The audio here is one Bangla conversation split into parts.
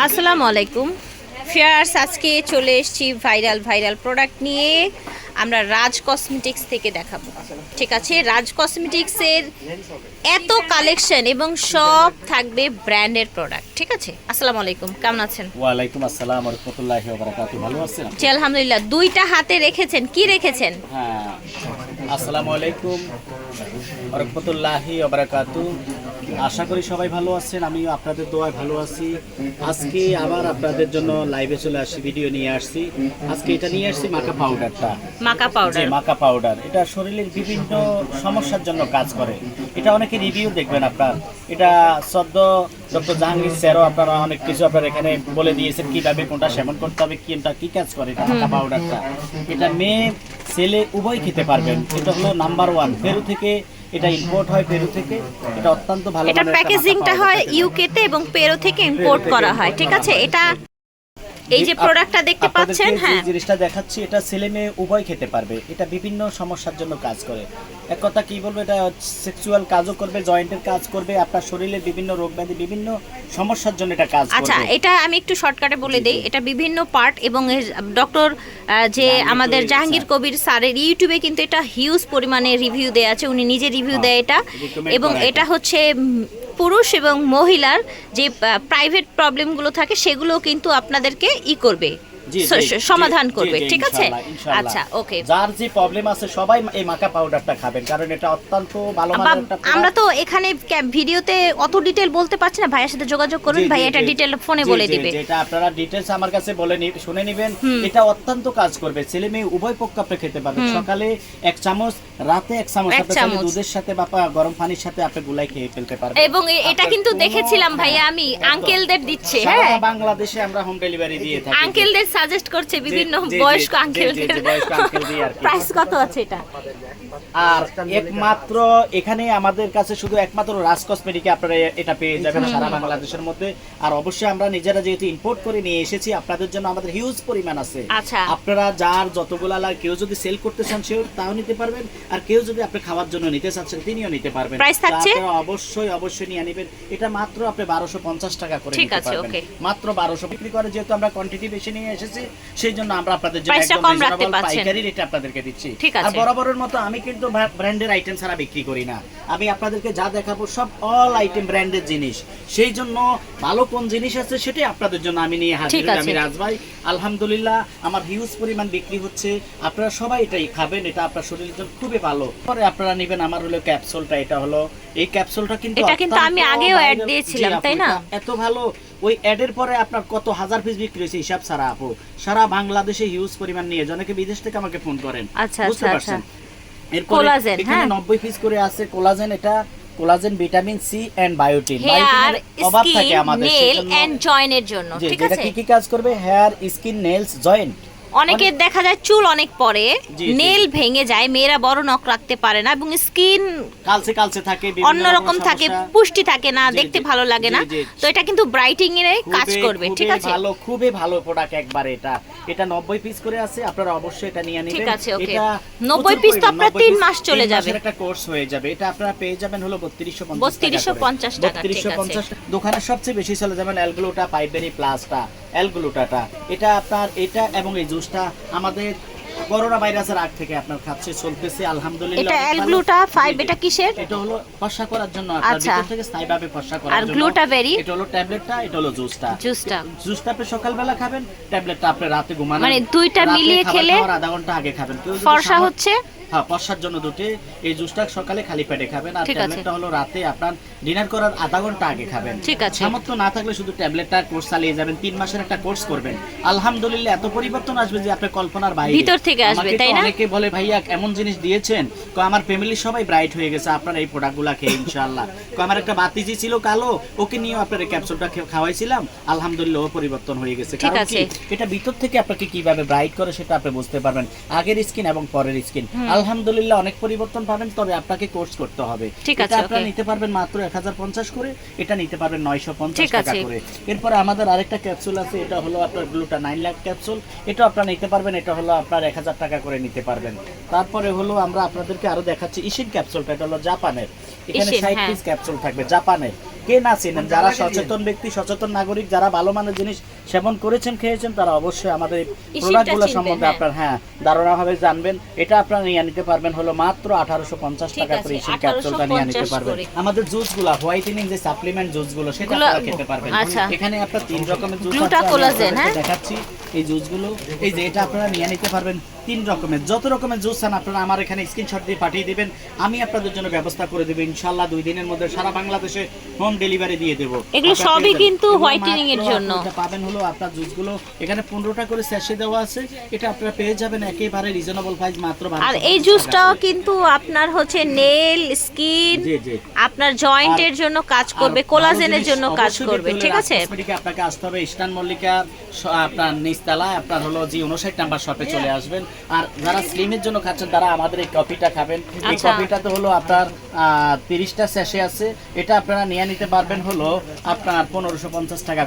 আসসালামু আলাইকুম। ফেয়ার্স আজকে চলে এসেছি ভাইরাল ভাইরাল প্রোডাক্ট নিয়ে। আমরা রাজ কসমেটিক্স থেকে দেখাবো। ঠিক আছে? রাজ কসমেটিক্সের এত কালেকশন এবং সব থাকবে ব্র্যান্ডের প্রোডাক্ট ঠিক আছে? আসসালামু আলাইকুম। কেমন আছেন? ওয়ালাইকুম আসসালাম রহমতুল্লাহি ওয়া বারাকাতুহু। ভালো আছেন জি আলহামদুলিল্লাহ। দুইটা হাতে রেখেছেন। কি রেখেছেন? হ্যাঁ। আসসালামু আলাইকুম রহমতুল্লাহি ওয়া বারাকাতুহু। আশা করি সবাই ভালো আছেন আমিও আপনাদের দোয়ায় ভালো আছি। আজকে আবার আপনাদের জন্য লাইভে চলে আসছি ভিডিও নিয়ে আসছি। আজকে এটা নিয়ে আসছি মাকা পাউডারটা মাকা পাউডার মাকা পাউডার এটা শরীরের বিভিন্ন সমস্যার জন্য কাজ করে। এটা অনেকে রিভিউ দেখবেন আপনার। এটা সদ্য ডক্টর জাহাঙ্গীর স্যারও আপনারা অনেক কিছু আপনার এখানে বলে দিয়েছেন কীভাবে কোনটা সেবন করতে হবে কোনটা কি কাজ করে এটা মাকা পাউডারটা এটা মেয়ে ছেলে উভয় খেতে পারবেন। এটা হলো নাম্বার ওয়ান পেরু থেকে এটা ইম্পোর্ট হয় পেরু থেকে। এটা অত্যন্ত ভালো এটা প্যাকেজিংটা হয় ইউকেতে এবং পেরু থেকে ইম্পোর্ট করা হয় ঠিক আছে? এটা এই যে প্রোডাক্টটা দেখতে পাচ্ছেন হ্যাঁ। জিনিসটা দেখাচ্ছি এটা ছেলে মেয়ে উভয় খেতে পারবে। এটা বিভিন্ন সমস্যার জন্য কাজ করে। এক কথা কি বলব এটা সেক্সুয়াল কাজও করবে জয়েন্টের কাজ করবে আপনার শরীরে বিভিন্ন রোগ ব্যাধি বিভিন্ন সমস্যার জন্য এটা কাজ করবে। আচ্ছা এটা আমি একটু শর্টকাটে বলে দেই। এটা বিভিন্ন পার্ট এবং ডক্টর যে আমাদের জাহাঙ্গীর। কবির স্যারের ইউটিউবে কিন্তু এটা হিউজ পরিমাণে রিভিউ দেয়া আছে। উনি নিজে রিভিউ হ্যাঁ, দেয় এটা। এবং এটা। হচ্ছে পুরুষ এবং মহিলার যে প্রাইভেট প্রবলেমগুলো থাকে সেগুলো কিন্তু আপনাদেরকে ই করবে। সমাধান করবে ঠিক আছে। আচ্ছা ওকে। যার যে প্রবলেম আছে সবাই এই মাকা পাউডারটা খাবেন কারণ এটা অত্যন্ত ভালো। আমরা তো এখানে ভিডিওতে অত ডিটেল বলতে পারছি না ভাইয়ের সাথে যোগাযোগ করুন ভাই এটা ডিটেল ফোনে বলে দিবে। এটা আপনারা ডিটেলস আমার কাছে বলে শুনে নেবেন। এটা অত্যন্ত কাজ করবে ছেলে মেয়ে উভয় পক্ষ আপনি খেতে পারবেন। সকালে এক চামচ রাতে এক চামচ আপনি। দুধের সাথে বা গরম পানির সাথে আপনি গুলাই খেয়ে ফেলতে পারবেন। এবং এটা কিন্তু দেখেছিলাম ভাইয়া আমি। আঙ্কেলদের দিচ্ছে হ্যাঁ। বাংলাদেশে আমরা হোম ডেলিভারি দিয়ে থাকি। আঙ্কেলদের সাজেস্ট করছে বিভিন্ন বয়স্ক আঙ্কেল। প্রাইস কত আছে এটা? আর একমাত্র এখানে আমাদের কাছে শুধু একমাত্র রাজ কসমেটিকে আপনারা এটা পেয়ে যাবেন সারা বাংলাদেশের মধ্যে। আর অবশ্যই আমরা নিজেরা যেহেতু ইম্পোর্ট করে নিয়ে এসেছি আপনাদের জন্য আমাদের হিউজ পরিমাণ আছে। আচ্ছা। আপনারা যার যতগুলা লাগে কেউ যদি সেল করতে চান সেও তাও নিতে পারবেন। আর কেউ যদি আপনি খাওয়ার জন্য নিতে চাচ্ছেন তিনিও নিতে পারবেন। অবশ্যই অবশ্যই নিয়ে নেবেন। এটা মাত্র আপনি বারোশো পঞ্চাশ টাকা করে নিতে পারবেন। মাত্র বারোশো বিক্রি করে যেহেতু আমরা কোয়ান্টিটি বেশি নিয়ে এসেছি সেই জন্য আমরা আপনাদের জন্য একদম। পাইকারি রেটে আপনাদেরকে দিচ্ছি। আর বরাবরের মতো আমি কিন্তু ব্র্যান্ডের আইটেম ছাড়া বিক্রি করি না। আমি আপনাদেরকে যা দেখাবো সব অল আইটেম ব্র্যান্ডের জিনিস। সেই জন্য ভালো কোন জিনিস আছে সেটাই আপনাদের জন্য আমি নিয়ে হাজির। আমি রাজভাই আলহামদুলিল্লাহ আমার হিউজ পরিমাণ বিক্রি হচ্ছে। আপনারা সবাই এটাই খাবেন এটা আপনার শরীরের জন্য খুবই ভালো। পরে আপনারা নেবেন আমার হলো ক্যাপসুলটা এটা হলো। এই ক্যাপসুলটা কিন্তু এটা কিন্তু আমি আগেও viral- দিয়েছিলাম, তাই না? এত ভালো। ওই অ্যাডের পরে আপনার কত হাজার পিস বিক্রি হয়েছে হিসাব সারা আপু। সারা বাংলাদেশে হিউজ পরিমাণ নিয়ে অনেকে বিদেশ থেকে আমাকে ফোন করেন। আচ্ছা, বুঝতে আচ্ছা, পারছেন? Collagen, কোলাজেন হ্যাঁ। 90 পিস করে আছে কোলাজেন এটা collagen vitamin C and biotin hair অভাব থাকে আমাদের নেল এন্ড জয়েন্টের জন্য ঠিক আছে? কি কি কাজ করবে? হেয়ার স্কিন নেলস জয়েন্ট অনেকের দেখা যায় চুল অনেক পরে। নেল ভেঙে যায় মেয়েরা বড় নখ রাখতে পারে না এবং স্কিন কালচে কালচে থাকে অন্যরকম থাকে পুষ্টি থাকে না দেখতে ভালো লাগে না। তো এটা কিন্তু ব্রাইটিং এর কাজ করবে ঠিক আছে? ভালো খুবই ভালো প্রোডাক্ট একবার এটা। এটা 90 পিস করে আছে আপনারা অবশ্যই এটা নিয়ে নেবেন। ঠিক আছে, ওকে এটা 90 পিস তো আপনার 90 তিন মাস চলে যাবে। একটা কোর্স হয়ে যাবে। এটা আপনারা পেয়ে যাবেন হলো 3250 3250 টাকা, ঠিক আছে। 3250 দোকানে সবচেয়ে বেশি চলে যাবেন অ্যালগ্লুটা পাইপেরি প্লাসটা অ্যালগ্লুটাটা এটা আপনার এটা এবং এই জুসটা আমাদের করোনা ভাইরাসের আগ থেকে আপনার খাচ্ছে চলতেছে আলহামদুলিল্লাহ এটা। অ্যালগ্লুটা 5 জি, জি। এটা কিসের এটা হলো ফর্সা করার জন্য আপনার আচ্ছা। ভিতর থেকে স্থায়ীভাবে ফর্সা করার জন্য আর গ্লুটাবেরি? এটা হলো ট্যাবলেটটা এটা হলো জুসটা জুসটা জুসটা আপনি সকালবেলা খাবেন ট্যাবলেটটা আপনি রাতে ঘুমানোর মানে দুইটা মিলিয়ে খেলে আধা ঘণ্টা আগে খাবেন ফর্সা হচ্ছে হ্যাঁ জন্য দুটি। এই জুসটা সকালে খালি পেটে খাবেন আর ট্যাবলেটটা হলো রাতে আপনার ডিনার করার আধা ঘণ্টা আগে খাবেন। ঠিক আছে। সামর্থ্য না থাকলে শুধু ট্যাবলেটটা কোর্স চালিয়ে যাবেন তিন মাসের একটা কোর্স করবেন। আলহামদুলিল্লাহ এত পরিবর্তন আসবে যে আপনার কল্পনার বাইরে। ভিতর থেকে আসবে, তাই না? অনেকে বলে ভাইয়া এমন জিনিস দিয়েছেন? তো আমার ফ্যামিলি সবাই ব্রাইট হয়ে গেছে আপনার এই প্রোডাক্টগুলা খেয়ে ইনশাআল্লাহ। তো আমার একটা বাতিজি ছিল কালো ওকে নিয়েও আপনার এই ক্যাপসুলটা খাওয়াইছিলাম। আলহামদুলিল্লাহ ও পরিবর্তন হয়ে গেছে। কারণ। কি এটা ভিতর থেকে আপনাকে কীভাবে ব্রাইট করে সেটা আপনি বুঝতে পারবেন। আগের স্কিন এবং পরের স্কিন আলহামদুলিল্লাহ অনেক পরিবর্তন পাবেন তবে আপনাকে কোর্স করতে হবে। ঠিক আছে, আপনারা নিতে পারবেন মাত্র এক হাজার পঞ্চাশ করে এটা নিতে পারবেন নয়শো পঞ্চাশ ঠিক টাকা করে। এরপরে আমাদের আরেকটা ক্যাপসুল আছে এটা হলো আপনার গ্লুটা নাইন লাখ ক্যাপসুল এটা আপনারা নিতে পারবেন এটা হলো আপনার এক হাজার টাকা করে নিতে পারবেন। তারপরে হলো আমরা আপনাদেরকে আরও দেখাচ্ছি ইশিন ক্যাপসুলটা এটা হলো জাপানের এখানে ইশিন, ষাট হ্যাঁ। পিস ক্যাপসুল থাকবে জাপানের কে না চেনেন যারা সচেতন ব্যক্তি সচেতন নাগরিক যারা ভালো মানের জিনিস সেবন করেছেন খেয়েছেন তারা অবশ্যই আমাদের প্রোডাক্টগুলো সম্বন্ধে হ্যাঁ। আপনার হ্যাঁ ধারণাভাবে জানবেন এটা আপনারা নিয়ে নিতে পারবেন হলো মাত্র আঠারোশো পঞ্চাশ টাকা করে সেই ক্যাপসুলটা নিয়ে নিতে পারবেন। আমাদের জুসগুলো হোয়াইটেনিং যে সাপ্লিমেন্ট জুসগুলো সেটা গুলো- আপনারা খেতে পারবেন আচ্ছা। এখানে আপনার তিন রকমের জুস হ্যাঁ? দেখাচ্ছি এই জুসগুলো এই যে এটা আপনারা নিয়ে নিতে পারবেন তিন রকমের। যত রকমের জুস চান আপনারা আমার এখানে স্ক্রিনশট দিয়ে পাঠিয়ে দেবেন। আমি আপনাদের জন্য ব্যবস্থা করে দেবো ইনশাল্লাহ দুই দিনের মধ্যে সারা বাংলাদেশে হোম ডেলিভারি দিয়ে দেবো। এগুলো সবই কিন্তু whitening এর জন্য। পাবেন হলো আপনার জুসগুলো। এখানে পনেরোটা করে স্যাশে দেওয়া আছে। এটা আপনারা পেয়ে যাবেন একেবারে রিজনেবল প্রাইস মাত্র আর এই টাকা জুসটাও কিন্তু আপনার হচ্ছে নেল স্কিন আপনার জয়েন্টের জন্য কাজ করবে কোলাজেনের জন্য কাজ করবে ঠিক আছে? আপনাকে আসতে হবে। ইস্টার্ন মল্লিকা আপনার নিচতলায় আপনার হলো জি উনষাট নাম্বার শপে চলে আসবেন। আর যারা স্লিমের জন্য খাচ্ছেন তারা আমাদের এই কফিটা খাবেন। এই আচ্ছা। কফিটা তো হলো আপনার তিরিশটা স্যাশে আছে। এটা আপনারা নিয়ে নিতে পারবেন হলো আপনার পনেরোশো পঞ্চাশ টাকা।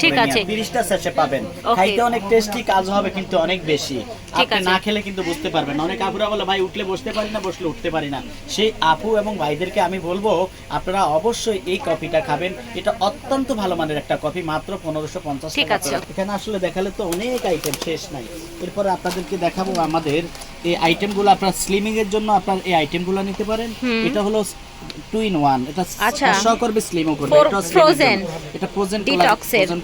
তিরিশটা স্যাশে পাবেন। খাইতে অনেক টেস্টি কাজ হবে কিন্তু অনেক বেশি। আপনি আছে। না খেলে কিন্তু বুঝতে পারবেন অনেক আপুরা বলে ভাই উঠলে বসতে পারি না বসলে উঠতে পারি না। সেই আপু এবং ভাইদেরকে আমি বলব আপনারা অবশ্যই এই কফিটা খাবেন। এটা অত্যন্ত ভালো মানের একটা কফি মাত্র পনেরোশো পঞ্চাশ। এখানে আসলে দেখালে তো অনেক আইটেম শেষ নাই। এরপরে আপনাদেরকে দেখাবো আমাদের এই আইটেমগুলো আপনার স্লিমিং এর জন্য আপনার এই আইটেমগুলো নিতে পারেন। এটা হলো টু ইন ওয়ান এটা আচ্ছা। করবে স্লিমও করবে। For এটা ফ্রোজেন ফ্রোজেন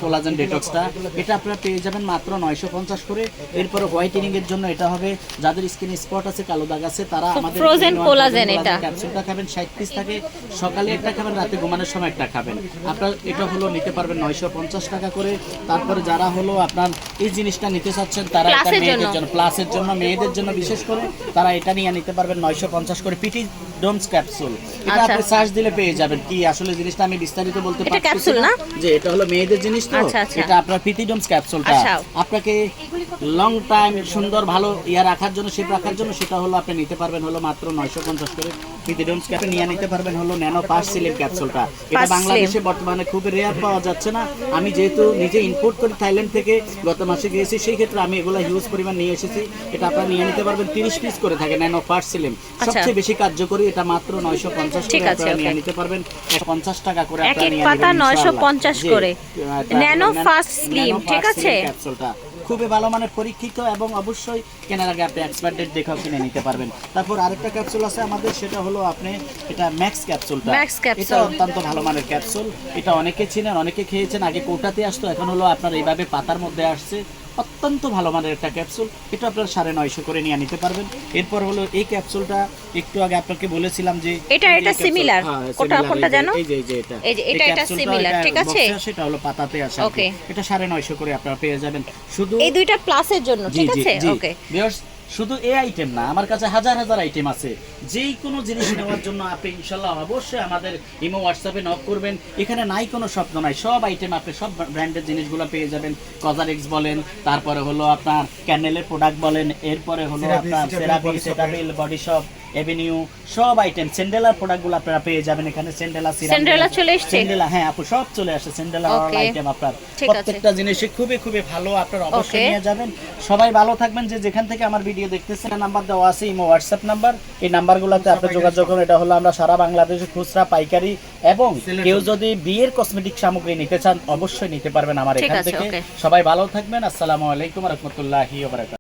কোলাজেন ডেটক্সটা এটা আপনারা পেয়ে যাবেন মাত্র নয়শো পঞ্চাশ করে। এরপরে হোয়াইটেনিং এর জন্য এটা হবে। যাদের স্কিনে স্পট আছে কালো দাগ আছে তারা আমাদের collagen frozen এটা। ক্যাপসুলটা খাবেন। ষাট পিস থাকে। সকালে একটা খাবেন রাতে ঘুমানোর সময় একটা খাবেন। আপনার এটা হলো নিতে পারবেন নয়শো পঞ্চাশ টাকা করে। তারপরে যারা হলো আপনার এই জিনিসটা নিতে চাচ্ছেন তারা এটা মেয়েদের জন্য। প্লাসের জন্য মেয়েদের জন্য বিশেষ করে তারা এটা নিয়ে নিতে পারবেন নয়শো পঞ্চাশ করে পিটি ডোমস ক্যাপসুল এটা আচ্ছা। আপনি সার্চ দিলে পেয়ে যাবেন কি আসলে জিনিসটা আমি বিস্তারিত বলতে এটা পারছি capsule না? যে এটা হলো মেয়েদের জিনিস তো আচ্ছা, আচ্ছা। এটা আপনার পিটিডমস ক্যাপসুলটা। আপনাকে লং টাইম সুন্দর ভালো ইয়া রাখার জন্য শেপ রাখার জন্য সেটা হলো আপনি নিতে পারবেন হলো মাত্র নয়শো পঞ্চাশ করে। পিটিডমস ক্যাপে নিয়ে নিতে পারবেন হলো ন্যানো পাস সিলিম ক্যাপসুলটা এটা বাংলাদেশে বর্তমানে খুব রেয়ার পাওয়া যাচ্ছে না। আমি যেহেতু নিজে ইম্পোর্ট করি থাইল্যান্ড থেকে গত মাসে গিয়েছি সেই ক্ষেত্রে আমি এগুলো হিউজ পরিমাণ নিয়ে এসেছি। এটা আপনারা নিয়ে নিতে পারবেন তিরিশ পিস করে থাকে ন্যানো পাস সিলিম সবচেয়ে বেশি কার্যকরী এটা মাত্র নয়শো পঞ্চাশ ঠিক আছে, আপনারা নিয়ে okay. নিতে পারবেন পঞ্চাশ টাকা করে এক এক পাতা 950 করে। এটা Nano হলো Fast Nano Slim, Fast ঠিক আছে? খুবই ভালো মানের পরীক্ষিত এবং অবশ্যই কেনার আগে আপনি এক্সপায়ার ডেট দেখেও কিনে নিতে পারবেন তারপর আরেকটা ক্যাপসুল আছে আমাদের সেটা হলো আপনি এটা ম্যাক্স ক্যাপসুলটা capsule। এটা অত্যন্ত ভালো মানের ক্যাপসুল এটা অনেকে চিনেন অনেকে খেয়েছেন আগে কোটাতে আসতো এখন হলো আপনার এইভাবে পাতার মধ্যে আসছে অত্যন্ত ভালো মানের একটা ক্যাপসুল। এটা আপনার সাড়ে নয়শো করে নিয়ে নিতে পারবেন। এরপর হলো এই ক্যাপসুলটা একটু আগে আপনাকে বলেছিলাম যে এটা- এটা সিমিলার। হ্যাঁ, কোনটা- similar, কোনটা জানো? এই যে এই যে এটা। এই যে এটা- এটা সিমিলার ঠিক আছে? সেটা হলো পাতাতে আসে ওকে এটা সাড়ে নয়শো করে আপনারা পেয়ে যাবেন। শুধু এই দুইটা প্লাসের জন্য ঠিক আছে? ওকে শুধু এই আইটেম না আমার কাছে হাজার হাজার আইটেম আছে। যেই কোনো জিনিস নেওয়ার জন্য আপনি ইনশাল্লাহ অবশ্যই আমাদের ইমো হোয়াটসঅ্যাপে নক করবেন। এখানে নাই কোনো স্বপ্ন নাই সব আইটেম আপনি সব ব্র্যান্ডের জিনিসগুলো পেয়ে যাবেন। কজারেক্স বলেন তারপরে হলো আপনার ক্যানেলের প্রোডাক্ট বলেন এরপরে হলো আপনার সেরাপি সেটাবিল বডি শপ এভিনিউ সব আইটেম সেন্ডেলার প্রোডাক্টগুলো আপনারা পেয়ে যাবেন এখানে সেন্ডেলা সিরাম সেন্ডেলা চলে এসছে? সেন্ডেলা হ্যাঁ আপু সব চলে আসে সেন্ডেলা Okay. আইটেম আপনার। প্রত্যেকটা জিনিসই খুবই খুবই ভালো আপনার অবশ্যই নিয়ে যাবেন। সবাই ভালো থাকবেন যে যেখান থেকে আমার ভিডিও দেখতেছেন নাম্বার দেওয়া আছে ইমো হোয়াটসঅ্যাপ নাম্বার এই নাম্বারগুলোতে আপনি যোগাযোগ করুন এটা হলো আমরা সারা বাংলাদেশে খুচরা পাইকারি এবং কেউ যদি বিয়ের কসমেটিক সামগ্রী নিতে চান অবশ্যই নিতে পারবেন আমার এখান থেকে। সবাই ভালো থাকবেন আসসালামু আলাইকুম রহমতুল্লাহি